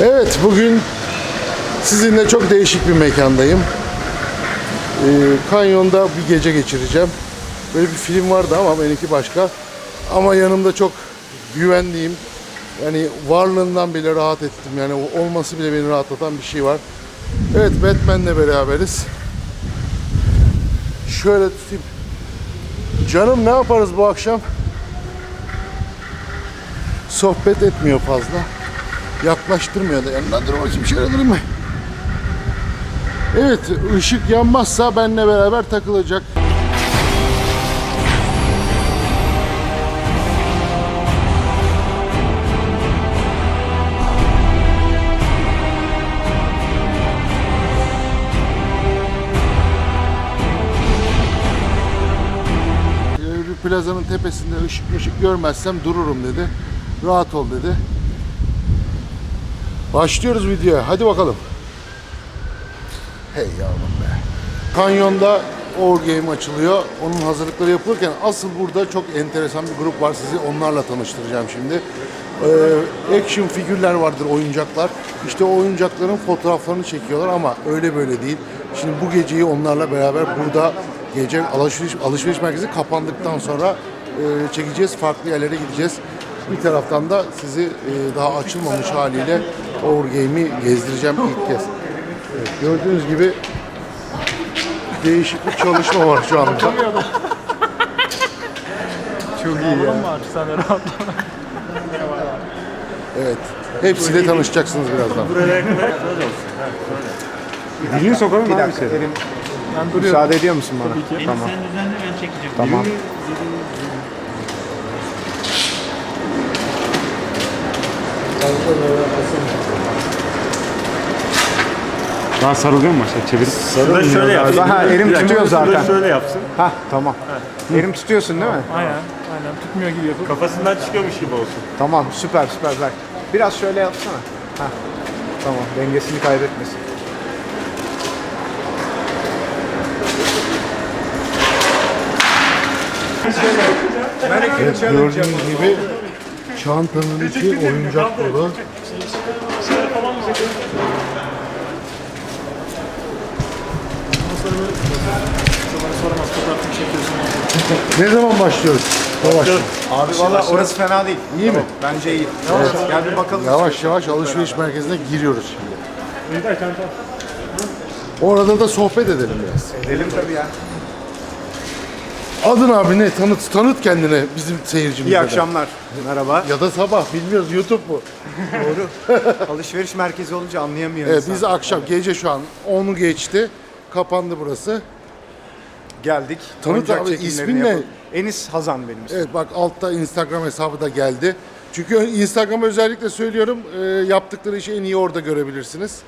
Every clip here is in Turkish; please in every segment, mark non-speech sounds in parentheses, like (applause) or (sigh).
Evet bugün sizinle çok değişik bir mekandayım. Ee, kanyonda bir gece geçireceğim. Böyle bir film vardı ama benimki başka. Ama yanımda çok güvendiğim, yani varlığından bile rahat ettim. Yani olması bile beni rahatlatan bir şey var. Evet Batman'le beraberiz. Şöyle tutayım. Canım ne yaparız bu akşam? Sohbet etmiyor fazla. Yaklaştırmıyor da yanından dur bakayım şöyle durayım mı? Evet ışık yanmazsa benle beraber takılacak. Ee, Bir plazanın tepesinde ışık ışık görmezsem dururum dedi. Rahat ol dedi. Başlıyoruz videoya. Hadi bakalım. Hey yavrum be. Kanyonda Our Game açılıyor. Onun hazırlıkları yapılırken asıl burada çok enteresan bir grup var. Sizi onlarla tanıştıracağım şimdi. Ee, action figürler vardır, oyuncaklar. İşte o oyuncakların fotoğraflarını çekiyorlar ama öyle böyle değil. Şimdi bu geceyi onlarla beraber burada gece alışveriş, alışveriş merkezi kapandıktan sonra e, çekeceğiz. Farklı yerlere gideceğiz. Bir taraftan da sizi e, daha açılmamış haliyle Our Game'i gezdireceğim ilk kez. Evet, gördüğünüz gibi değişik bir çalışma var şu anda. (laughs) Çok iyi ya. Var, sen de rahatla. Evet. Hepsiyle tanışacaksınız birazdan. Dilini sokalım abi seni. Ben duruyorum. Müsaade ediyor musun bana? Tabii ki. Tamam. Sen düzenle ben çekeceğim. Tamam. Daha sarılıyor mu maşa? Çevir. Şurada şöyle yapsın. Ha, elim Bir tutuyor zaten. şöyle yapsın. Ha tamam. Elim tutuyorsun değil mi? Aynen. Aynen. Tutmuyor gibi yapıp. Kafasından çıkıyormuş gibi olsun. Tamam süper süper bak. Biraz şöyle yapsana. Ha. Tamam dengesini kaybetmesin. Evet, gördüğünüz gibi çantanın içi oyuncak dolu. Çekiyorsun. Ne zaman başlıyoruz? Yavaş. Abi valla orası fena değil. İyi mi? Bence iyi. Gel bir bakalım. Yavaş yavaş alışveriş merkezine giriyoruz şimdi. Orada da sohbet edelim biraz. Edelim tabii ya. Adın abi ne? Tanıt, tanıt kendine bizim seyircimize. İyi de. akşamlar. Merhaba. Ya da sabah bilmiyoruz YouTube bu. Doğru. (laughs) Alışveriş merkezi olunca anlayamıyor Evet biz akşam gece şu an 10'u geçti. Kapandı burası. geldik. Tanıt Oyuncak abi, çekimlerini ismin ne? yapalım. Enis Hazan benim ismim. Evet bak altta Instagram hesabı da geldi. Çünkü Instagram'a özellikle söylüyorum e, yaptıkları işi en iyi orada görebilirsiniz.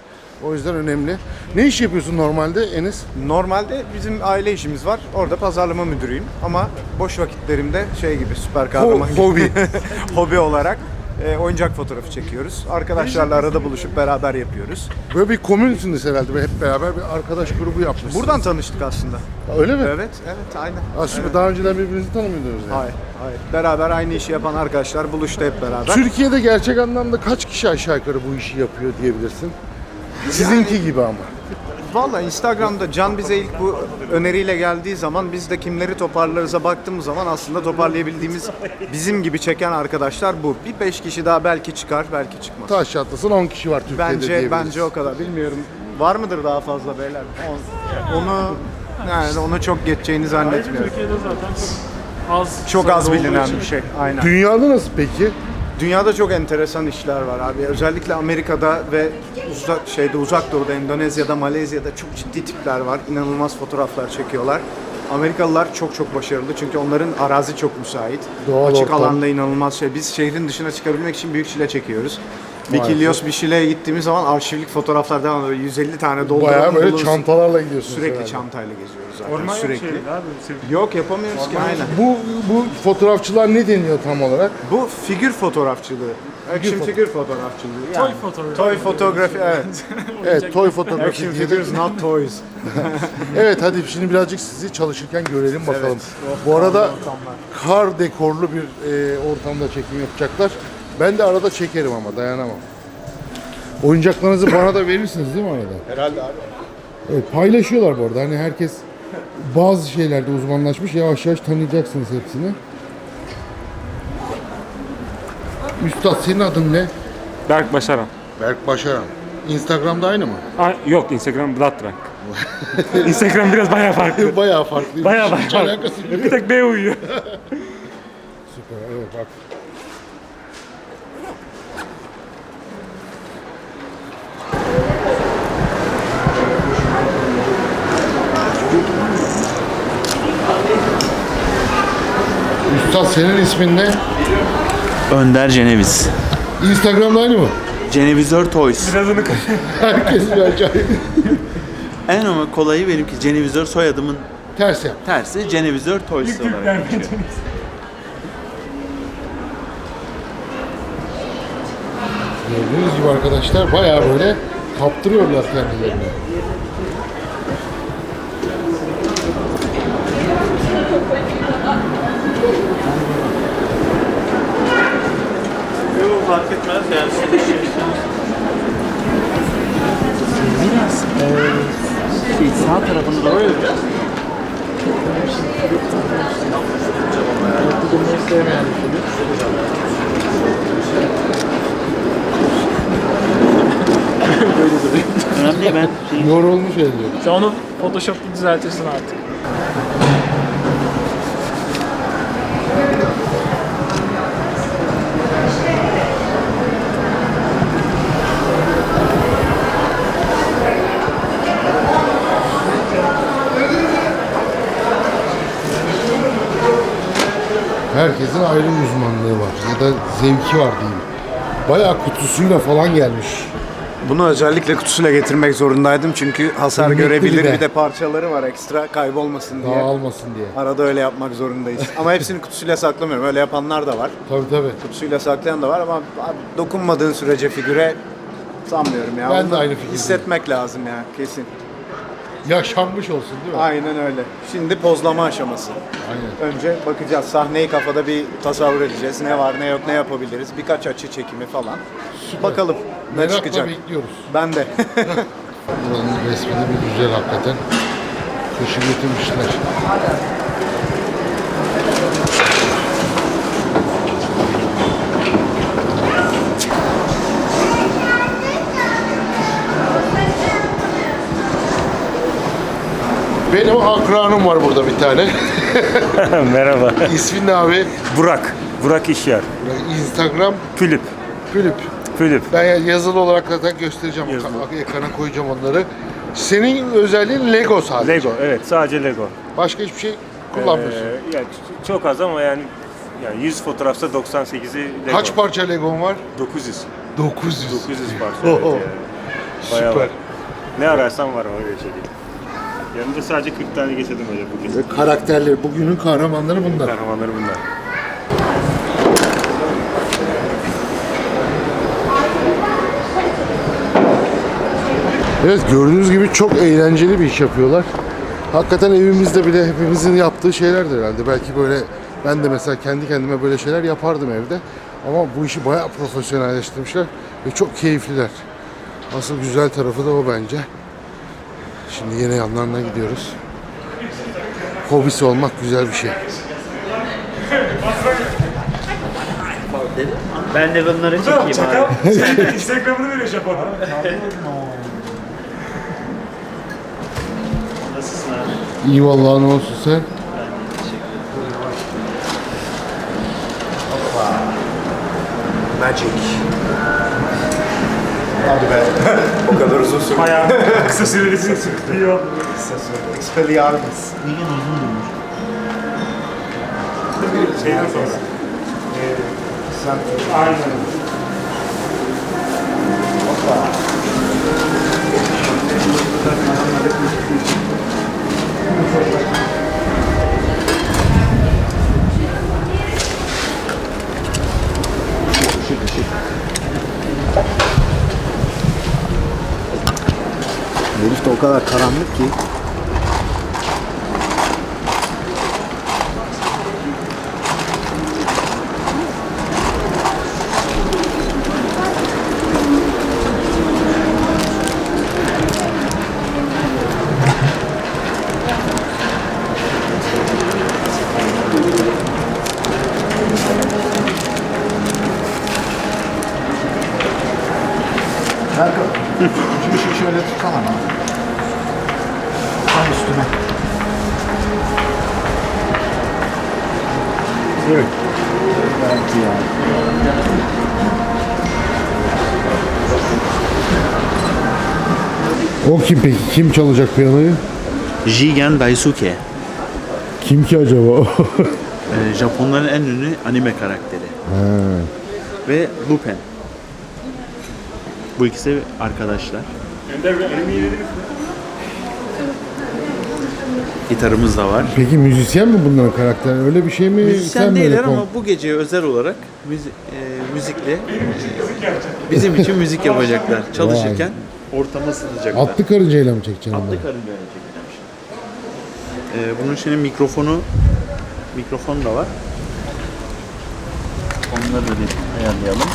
O yüzden önemli. Ne iş yapıyorsun normalde Enis? Normalde bizim aile işimiz var. Orada pazarlama müdürüyüm. Ama boş vakitlerimde şey gibi süper kahraman gibi. hobi. (laughs) hobi olarak e, oyuncak fotoğrafı çekiyoruz. Arkadaşlarla arada buluşup beraber yapıyoruz. Böyle bir komünsünüz herhalde. Böyle hep beraber bir arkadaş grubu yapmışsınız. Buradan tanıştık aslında. Öyle mi? Evet, evet, aynen. Aslında daha önceden birbirinizi tanımıyordunuz yani. Hayır, hayır. Beraber aynı işi yapan arkadaşlar buluştu hep beraber. Türkiye'de gerçek anlamda kaç kişi aşağı yukarı bu işi yapıyor diyebilirsin? Sizinki gibi ama. Valla Instagram'da Can bize ilk bu öneriyle geldiği zaman biz de kimleri toparlarız'a baktığımız zaman aslında toparlayabildiğimiz bizim gibi çeken arkadaşlar bu. Bir beş kişi daha belki çıkar, belki çıkmaz. Taş çatlasın 10 kişi var Türkiye'de Bence diyebiliriz. bence o kadar. Bilmiyorum. Var mıdır daha fazla beyler? On- Onu yani onu çok geçeceğini zannetmiyorum. Türkiye'de zaten çok az Çok az sayıda olduğu bilinen için bir şey. Aynen. Dünyada nasıl peki? Dünyada çok enteresan işler var abi. Özellikle Amerika'da ve uzak şeyde uzak doğuda, Endonezya'da, Malezya'da çok ciddi tipler var. İnanılmaz fotoğraflar çekiyorlar. Amerikalılar çok çok başarılı çünkü onların arazi çok müsait. Doğal Açık ortam. alanda inanılmaz şey. Biz şehrin dışına çıkabilmek için büyük çile çekiyoruz. Vikilios bir Şile'ye gittiğimiz zaman arşivlik fotoğraflar devam ediyor. 150 tane dolduralım. Bayağı böyle buluruz. çantalarla gidiyorsunuz Sürekli herhalde. çantayla geziyoruz zaten. Orman yok sürekli. şehirde abi. Yok yapamıyoruz ki aynen. Bu bu fotoğrafçılar ne deniyor tam olarak? Bu figür fotoğrafçılığı. Action figür fotoğrafçılığı. Toy fotoğrafı. Toy fotoğrafi evet. (laughs) Evet, toy fotoğrafı Action figures not toys. (laughs) Evet, hadi şimdi birazcık sizi çalışırken görelim bakalım. Evet. Bu arada ortamlar. kar dekorlu bir e, ortamda çekim yapacaklar. Ben de arada çekerim ama dayanamam. Oyuncaklarınızı bana da verirsiniz değil mi arada? Herhalde abi. Evet, paylaşıyorlar bu arada. Hani herkes bazı şeylerde uzmanlaşmış. Yavaş yavaş tanıyacaksınız hepsini. Üstad senin adın ne? Berk Başaran. Berk Başaran. Instagram'da aynı mı? Aa, yok Instagram Bloodrank. (laughs) Instagram biraz bayağı farklı. (laughs) Bayağı farklı. Bayağı Hiç farklı. Bir tek B uyuyor. (laughs) Süper. Evet bak. Üstad senin ismin ne? Önder Ceneviz. Instagram'da aynı mı? Cenevizör Toys. Birazını Herkes bir acayip. En ama kolayı benimki Cenevizör soyadımın Ters yap. tersi Cenevizör Toys olarak geçiyor. Gördüğünüz gibi arkadaşlar bayağı böyle kaptırıyorlar kendilerini. Yok fark etmez yani. Şey, sağ tarafını doğru Önemli değil ben şey, Yorulmuş ediyor. Sen onu Photoshop'ta düzeltirsin artık. Herkesin ayrı bir uzmanlığı var ya da zevki var diyeyim. Bayağı kutusuyla falan gelmiş. Bunu özellikle kutusuyla getirmek zorundaydım çünkü hasar Kıymetli görebilir bir de. bir de parçaları var ekstra kaybolmasın diye. Dağılmasın diye. Arada öyle yapmak zorundayız. (laughs) ama hepsini kutusuyla saklamıyorum. Öyle yapanlar da var. Tabii tabii. Kutusuyla saklayan da var ama dokunmadığın sürece figüre sanmıyorum ya. Ben de Bunu aynı fikirdeyim. Hissetmek lazım ya kesin. Yaşanmış olsun değil mi? Aynen öyle. Şimdi pozlama aşaması. Aynen. Önce bakacağız. Sahneyi kafada bir tasavvur edeceğiz. Ne var ne yok ne yapabiliriz. Birkaç açı çekimi falan. Bakalım ne Merakla çıkacak. bekliyoruz. Ben de. (laughs) Buranın resmini bir güzel hakikaten. Kışı getirmişler. Benim akranım var burada bir tane. (laughs) Merhaba. İsmin ne abi? Burak. Burak İşyer. Instagram Fülüp. Fülüp. Fülüp. Ben yazılı olarak zaten göstereceğim. Yazılı. Ekrana koyacağım onları. Senin özelliğin Lego sadece. Lego. Evet sadece Lego. Başka hiçbir şey kullanmıyorsun. Ee, yani çok az ama yani yani 100 fotoğrafta 98'i Lego. Kaç parça Legon var? 900. 900. 900 parça. evet yani. Bayağı Süper. var. Ne ararsan var öyle şey değil. Yanımda sadece 40 tane getirdim öyle bugün. Ve karakterleri, bugünün kahramanları bunlar. Kahramanları bunlar. Evet gördüğünüz gibi çok eğlenceli bir iş yapıyorlar. Hakikaten evimizde bile hepimizin yaptığı şeylerdir herhalde. Belki böyle ben de mesela kendi kendime böyle şeyler yapardım evde. Ama bu işi bayağı profesyonelleştirmişler ve çok keyifliler. Asıl güzel tarafı da o bence. Şimdi yine yanlarına gidiyoruz. Hobisi olmak güzel bir şey. Ben de bunları çekeyim abi. (laughs) Instagram'ını veriyor Japon'a. Nasılsın abi? İyi vallahi ne olsun sen? Magic. Hadi be. (laughs) o kadar uzun sürdü. Bayağı kısa süreli sürüyor. (laughs) Expelliarmus. Şeyden sonra. Aynen. Herif o kadar karanlık ki. Evet. Belki yani. O kim peki? Kim çalacak piyanoyu? Jigen Daisuke. Kim ki acaba o? (laughs) Ee, Japonların en ünlü anime karakteri. Ve Lupin. Bu ikisi arkadaşlar. Gitarımız da var. Peki müzisyen mi bunların karakteri? Öyle bir şey mi? Müzisyen Sen değiller ama bu gece özel olarak müzi- e, müzikle bizim için müzik yapacaklar. Çalışırken ortamı ısıtacaklar. Atlı karıncayla mı çekeceksin Atlı onları? karıncayla çekeceğim şimdi. Ee, bunun şimdi mikrofonu mikrofon da var. Onları da bir ayarlayalım.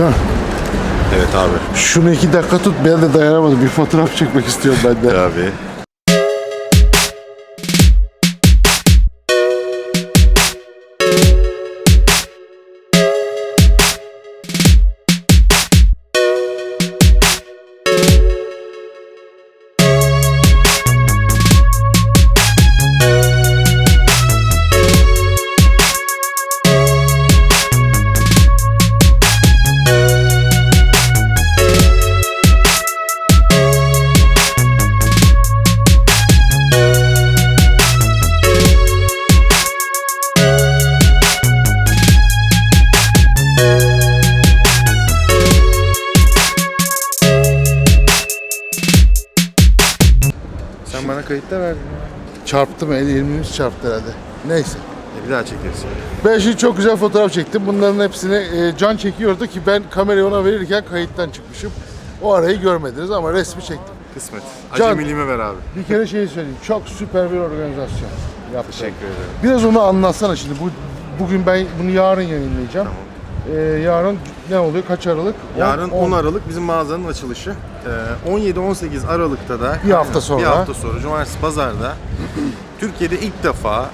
Can, Evet abi. şunu iki dakika tut. Ben de dayanamadım. Bir fotoğraf çekmek istiyorum ben de. Abi. Çarptım. El, elimiz çarptı herhalde. Neyse. E, bir daha çekeriz. Ben şimdi çok güzel fotoğraf çektim. Bunların hepsini e, Can çekiyordu ki ben kamerayı ona verirken kayıttan çıkmışım. O arayı görmediniz ama resmi çektim. Kısmet. Can- Acemiliğime ver abi. Bir kere şeyi söyleyeyim. Çok süper bir organizasyon yaptın. Teşekkür ederim. Biraz onu anlatsana şimdi. Bu bugün ben bunu yarın yayınlayacağım. Ee, yarın ne oluyor? Kaç Aralık? Yarın On- 10 Aralık bizim mağazanın açılışı. Ee, 17-18 Aralık'ta da Bir hafta sonra. Bir hafta sonra Cumartesi Pazar'da Türkiye'de ilk defa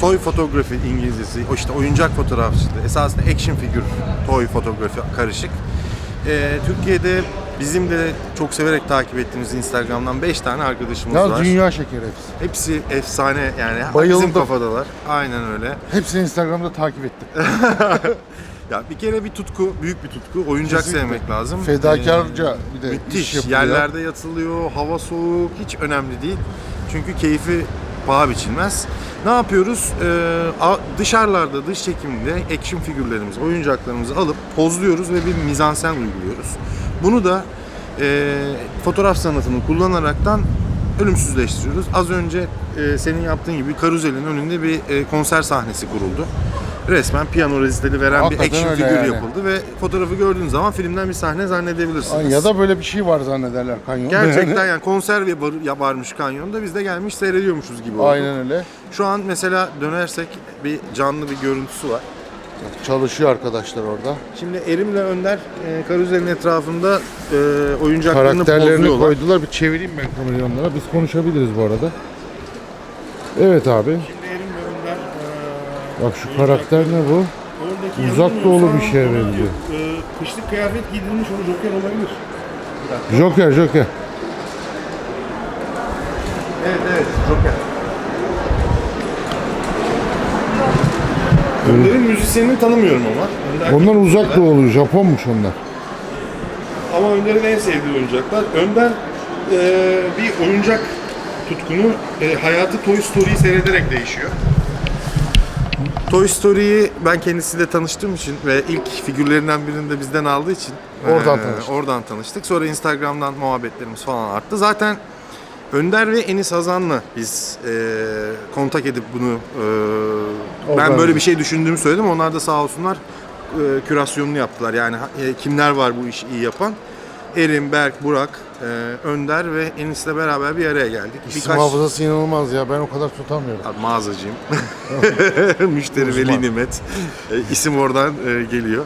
toy fotoğrafı İngilizcesi, o işte oyuncak fotoğrafçılığı, esasında action figür toy fotoğrafı karışık. Ee, Türkiye'de bizim de çok severek takip ettiğimiz Instagram'dan 5 tane arkadaşımız Ya var. dünya şekeri hepsi. Hepsi efsane yani Bayıldım. bizim kafadalar. Aynen öyle. Hepsini Instagram'da takip ettim. (laughs) Ya bir kere bir tutku, büyük bir tutku. Oyuncak Kesinlikle. sevmek lazım. Fedakarca bir de Ee, iş müthiş. yapılıyor. Yerlerde yatılıyor, hava soğuk, hiç önemli değil. Çünkü keyfi paha biçilmez. Ne yapıyoruz? Ee, dışarılarda, dış çekimde action figürlerimizi, oyuncaklarımızı alıp pozluyoruz ve bir mizansen uyguluyoruz. Bunu da e, fotoğraf sanatını kullanaraktan ölümsüzleştiriyoruz. Az önce e, senin yaptığın gibi karuzelin önünde bir e, konser sahnesi kuruldu. Resmen piyano reziteli veren Hakikaten bir action öyle figür yani. yapıldı ve fotoğrafı gördüğün zaman filmden bir sahne zannedebilirsiniz. Ya da böyle bir şey var zannederler kanyonda. Gerçekten yani konser var, varmış kanyonda biz de gelmiş seyrediyormuşuz gibi olduk. Aynen öyle. Şu an mesela dönersek bir canlı bir görüntüsü var. Çalışıyor arkadaşlar orada. Şimdi Erim'le Önder e, karuzelin etrafında e, oyuncaklarını Karakterlerini koydular. Bir çevireyim ben kamerayı onlara. Biz konuşabiliriz bu arada. Evet abi. Şimdi Erim'le Önder e, Bak şu karakter ne bu? oradaki Uzak doğulu bir şeye benziyor. e, kışlık kıyafet giydirilmiş onu Joker olabilir. Joker, Joker. Evet evet Joker. Önder'in müzisyenini tanımıyorum ama. Önder Onlar uzak doğulu, Japonmuş onlar. Ama Önder'in en sevdiği oyuncaklar. Önder eee, bir oyuncak tutkunu e, hayatı Toy Story'yi seyrederek değişiyor. Toy Story'yi ben kendisiyle tanıştığım için ve ilk figürlerinden birini de bizden aldığı için Oradan e, tanıştık. Oradan tanıştık. Sonra Instagram'dan muhabbetlerimiz falan arttı. Zaten Önder ve Enis Hazan'la biz e, kontak edip bunu e, ben böyle bir şey düşündüğümü söyledim. Onlar da sağ olsunlar e, kürasyonunu yaptılar. Yani e, kimler var bu işi iyi yapan? Erin, Berk, Burak, e, Önder ve Enis'le beraber bir araya geldik. İsim hafızası inanılmaz ya. Ben o kadar tutamıyorum. Abi mağazacıyım. (laughs) Müşteri veli nimet. E, isim oradan e, geliyor.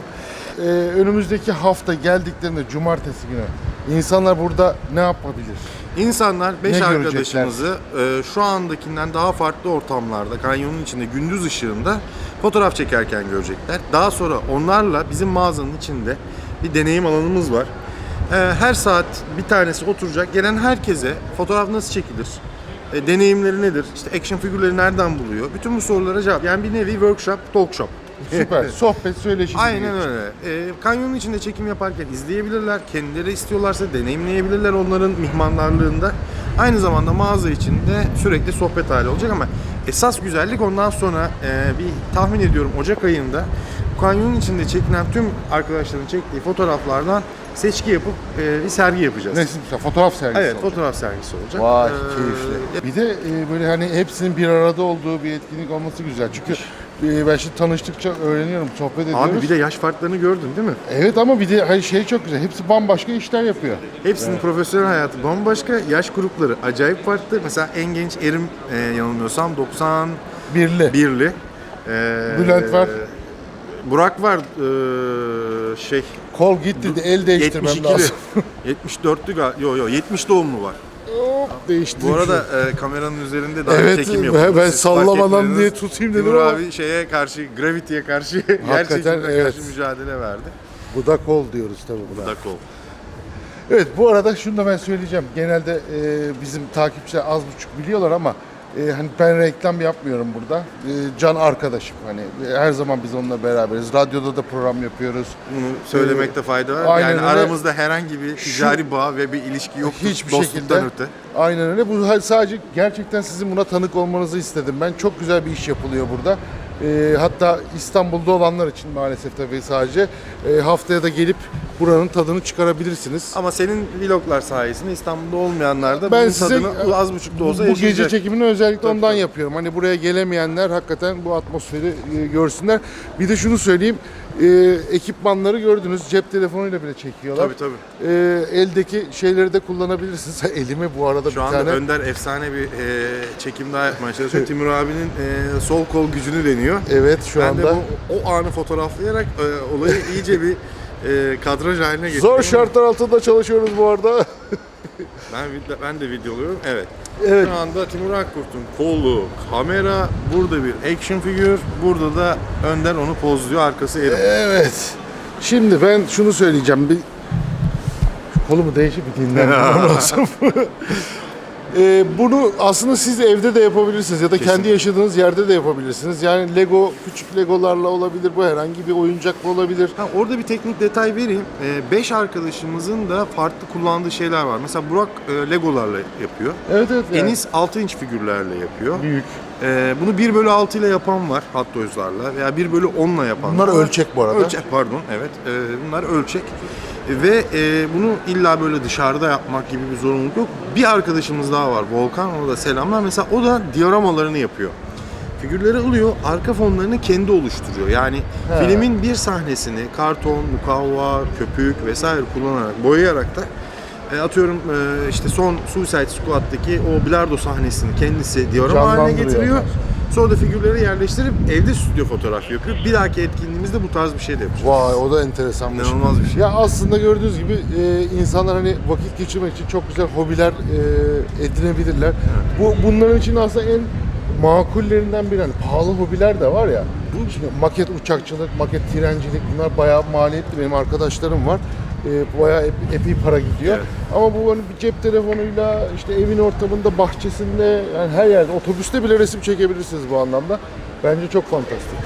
Ee, önümüzdeki hafta geldiklerinde cumartesi günü insanlar burada ne yapabilir? İnsanlar 5 Ne görecekler? arkadaşımızı e, şu andakinden daha farklı ortamlarda, kanyonun içinde gündüz ışığında fotoğraf çekerken görecekler. Daha sonra onlarla bizim mağazanın içinde bir deneyim alanımız var. E, her saat bir tanesi oturacak. Gelen herkese fotoğraf nasıl çekilir? E, deneyimleri nedir? İşte action figürleri nereden buluyor? Bütün bu sorulara cevap. Yani bir nevi workshop, talk shop. Süper. (laughs) Sohbet, söyleşi. Aynen öyle. Ee, kanyonun içinde çekim yaparken izleyebilirler. Kendileri istiyorlarsa deneyimleyebilirler onların mihmandarlığında. Aynı zamanda mağaza içinde sürekli sohbet hali olacak ama esas güzellik ondan sonra e, bir tahmin ediyorum Ocak ayında kanyonun içinde çekilen tüm arkadaşların çektiği fotoğraflardan seçki yapıp e, bir sergi yapacağız. Ne fotoğraf sergisi Evet, olacak. fotoğraf sergisi olacak. Vay Ee, keyifli. Bir de e, böyle hani hepsinin bir arada olduğu bir etkinlik olması güzel. Çünkü e, ben şimdi tanıştıkça öğreniyorum, sohbet ediyoruz. Abi bir de yaş farklarını gördün değil mi? Evet ama bir de hani şey çok güzel. Hepsi bambaşka işler yapıyor. Hepsinin profesyonel hayatı bambaşka, yaş grupları acayip farklı. Mesela en genç Erim e, yanılmıyorsam 91'li. Birli. E, Bülent var. Burak var e, şey Kol gitti de el değiştirmem 72'li. lazım. (laughs) 74'lü gal yo yo 70 doğumlu var. Hop değiştirdim. Bu arada e, kameranın üzerinde daha Evet, çekim yapıldı. ben Siz sallamadan diye tutayım dedim Timur ama- abi şeye karşı, Gravity'ye karşı, (laughs) yer çekimine evet. karşı mücadele verdi. Bu da kol diyoruz tabii buna. Budak ol. Evet bu arada şunu da ben söyleyeceğim. Genelde e, bizim takipçiler az buçuk biliyorlar ama e, hani ben reklam yapmıyorum burada. E, Can arkadaşım hani e, her zaman biz onunla beraberiz. Radyoda da program yapıyoruz. Bunu söylemekte fayda var. Aynen yani öyle. aramızda herhangi bir ticari bağ ve bir ilişki yok. Hiçbir şekilde. öte. Aynen öyle. Bu sadece gerçekten sizin buna tanık olmanızı istedim. Ben çok güzel bir iş yapılıyor burada. E, hatta İstanbul'da olanlar için maalesef tabii sadece e, haftaya da gelip buranın tadını çıkarabilirsiniz. Ama senin vloglar sayesinde İstanbul'da olmayanlar da Ben bunun size tadını az buçuk da olsa bu gece yaşayacak. çekimini özellikle Tabii, ondan tabii. yapıyorum. Hani buraya gelemeyenler hakikaten bu atmosferi e, görsünler. Bir de şunu söyleyeyim. E, ekipmanları gördünüz. Cep telefonuyla bile çekiyorlar. Tabii tabii. E, eldeki şeyleri de kullanabilirsiniz. (laughs) Elime bu arada Şu bir anda tane Önder efsane bir e, çekim daha yapmaya çalışıyor. Timur abinin e, sol kol gücünü deniyor. Evet şu ben anda de bu, o anı fotoğraflayarak e, olayı iyice bir e, kadraj haline getiriyorum. zor şartlar altında çalışıyoruz bu arada. (laughs) (laughs) Ben, ben de videoluyorum. Evet. Evet. Şu anda Timur Akkurt'un kolu, kamera, burada bir action figür, burada da Önder onu pozluyor, arkası Erim. evet. Şimdi ben şunu söyleyeceğim. Bir kolumu değişip bir dinlenmem (laughs) lazım. Ee, bunu aslında siz de evde de yapabilirsiniz ya da kendi Kesinlikle. yaşadığınız yerde de yapabilirsiniz. Yani Lego, küçük Legolarla olabilir, bu herhangi bir oyuncakla olabilir. Ha, orada bir teknik detay vereyim. 5 arkadaşımızın da farklı kullandığı şeyler var. Mesela Burak e, Legolarla yapıyor. Evet evet. yani. Enis 6 inç figürlerle yapıyor. büyük. E, bunu 1 bölü 6 ile yapan var Hot Toys'larla veya 1 bölü 10 ile yapan Bunlar var. ölçek bu arada. Ölçek pardon evet. E, bunlar ölçek. Ve e, bunu illa böyle dışarıda yapmak gibi bir zorunluluk yok. Bir arkadaşımız daha var Volkan, ona da selamlar. Mesela o da dioramalarını yapıyor. Figürleri alıyor, arka fonlarını kendi oluşturuyor. Yani He. filmin bir sahnesini karton, mukavva, köpük vesaire kullanarak, boyayarak da e, atıyorum e, işte son Suicide Squad'daki o bilardo sahnesini kendisi diorama haline getiriyor. Sonra da figürleri yerleştirip evde stüdyo fotoğrafı yapıyor. Bir dahaki etkinliğimizde bu tarz bir şey de yapacağız. Vay o da enteresan. İnanılmaz bir şey. Ya aslında gördüğünüz gibi e, insanlar hani vakit geçirmek için çok güzel hobiler e, edinebilirler. Bu bunların için aslında en makullerinden biri. Hani pahalı hobiler de var ya. Şimdi maket uçakçılık, maket trencilik bunlar bayağı maliyetli. Benim arkadaşlarım var. E, bayağı ep- epey para gidiyor. Evet. Ama bu hani bir cep telefonuyla işte evin ortamında, bahçesinde yani her yerde otobüste bile resim çekebilirsiniz bu anlamda. Bence çok fantastik.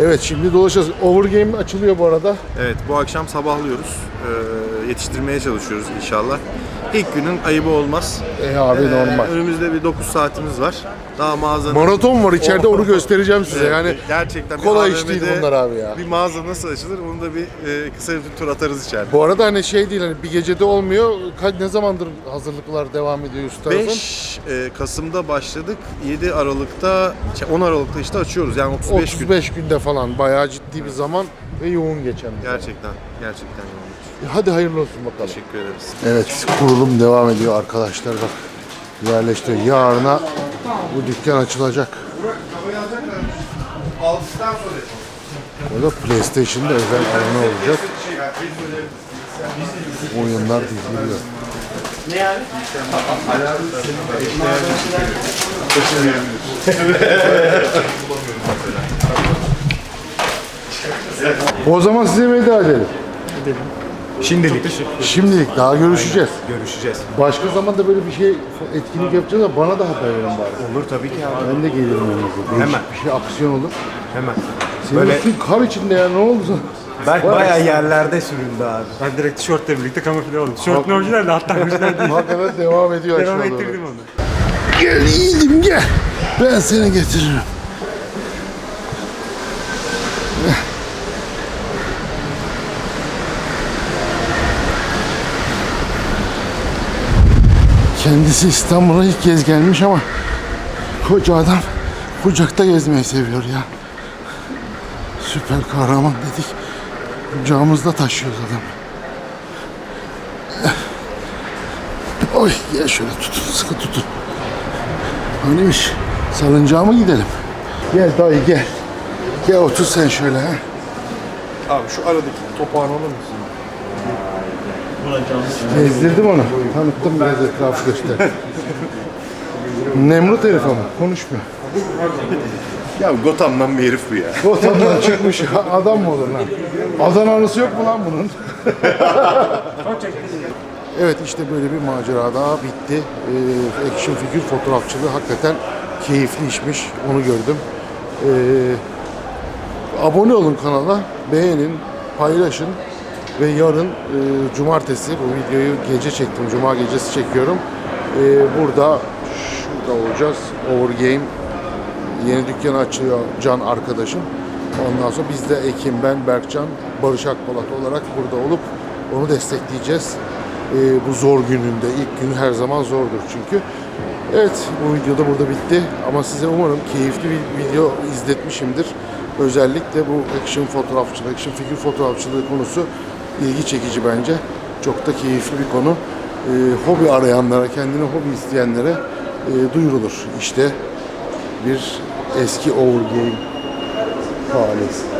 Evet şimdi dolaşacağız. Overgame açılıyor bu arada. Evet bu akşam sabahlıyoruz. Ee, yetiştirmeye çalışıyoruz inşallah. İlk günün ayıbı olmaz. E abi Ee, normal. önümüzde bir 9 saatimiz var. Daha mağazanın... Maraton var içeride onu göstereceğim size. Evet, Yani gerçekten bir kolay AVM'de iş değil bunlar abi ya. Bir mağaza nasıl açılır onu da bir e, kısa bir tur atarız içeride. bu arada hani şey değil hani bir gecede olmuyor. Ka- Ne zamandır hazırlıklar devam ediyor üst tarafın? 5 e, Kasım'da başladık. 7 Aralık'ta, şey, 10 Aralık'ta işte açıyoruz. Yani 35, 35 gün. günde falan bayağı ciddi bir zaman ve yoğun geçen. bir zaman. Gerçekten, gerçekten yoğun. Hadi hayırlı olsun bakalım. Teşekkür ederiz. Evet kurulum devam ediyor arkadaşlar bak. Yerleştiriyor. Yarına bu dükkan açılacak. Burada PlayStation'da özel alanı olacak. Oyunlar diziliyor. (laughs) o zaman size veda edelim. Şimdilik Şimdilik daha görüşeceğiz. görüşeceğiz. Başka zamanda böyle bir şey etkinlik yapacağız da bana da haber verin bari. Olur tabii ki abi. Ben de gelirim yanınıza. Değişik Hemen. bir şey aksiyon olur. Hemen. Senin Böyle- üstün kar içinde ya ne oldu sana? Berk bayağı yerlerde süründü abi. Ben direkt tişörtle birlikte kamufle oldum. Tişörtün orijinal de hatta orijinal değil. Hakikaten devam ediyor Devam aşağı doğru. ettirdim onu. Gel yiğidim gel. Ben seni getiririm. Kendisi İstanbul'a ilk kez gelmiş ama koca adam kucakta gezmeyi seviyor ya. Süper kahraman dedik. Kucağımızda taşıyoruz adam. Oy gel şöyle tutun sıkı tutun. Öyleymiş. Salıncağa mı gidelim? Gel dayı gel. Gel otur sen şöyle ha. Abi şu aradaki topağını alır mısın? Gezdirdim onu. Tanıttım biraz etrafı göster. (laughs) Nemrut herif ama konuşmuyor. Ya Gotham'dan bir herif bu ya. Gotham'dan çıkmış adam mı olur lan? Adana anısı yok mu lan bunun? (laughs) evet işte böyle bir macera daha bitti. Ee, action figür fotoğrafçılığı hakikaten keyifli işmiş. Onu gördüm. Ee, abone olun kanala. Beğenin, paylaşın. Ve yarın e, cumartesi bu videoyu gece çektim. Cuma gecesi çekiyorum. Ee, burada şurada olacağız. Overgame Yeni dükkanı açıyor Can arkadaşım. Ondan sonra biz de Ekim, ben, Berkcan, Barış Akpolat olarak burada olup onu destekleyeceğiz. Ee, bu zor gününde, ilk günü her zaman zordur çünkü. Evet, bu video da burada bitti. Ama size umarım keyifli bir video izletmişimdir. Özellikle bu action fotoğrafçılığı, action figür fotoğrafçılığı konusu ilgi çekici bence. Çok da keyifli bir konu. Ee, hobi arayanlara, kendine hobi isteyenlere e, duyurulur. İşte bir eski Overgame faaliyeti.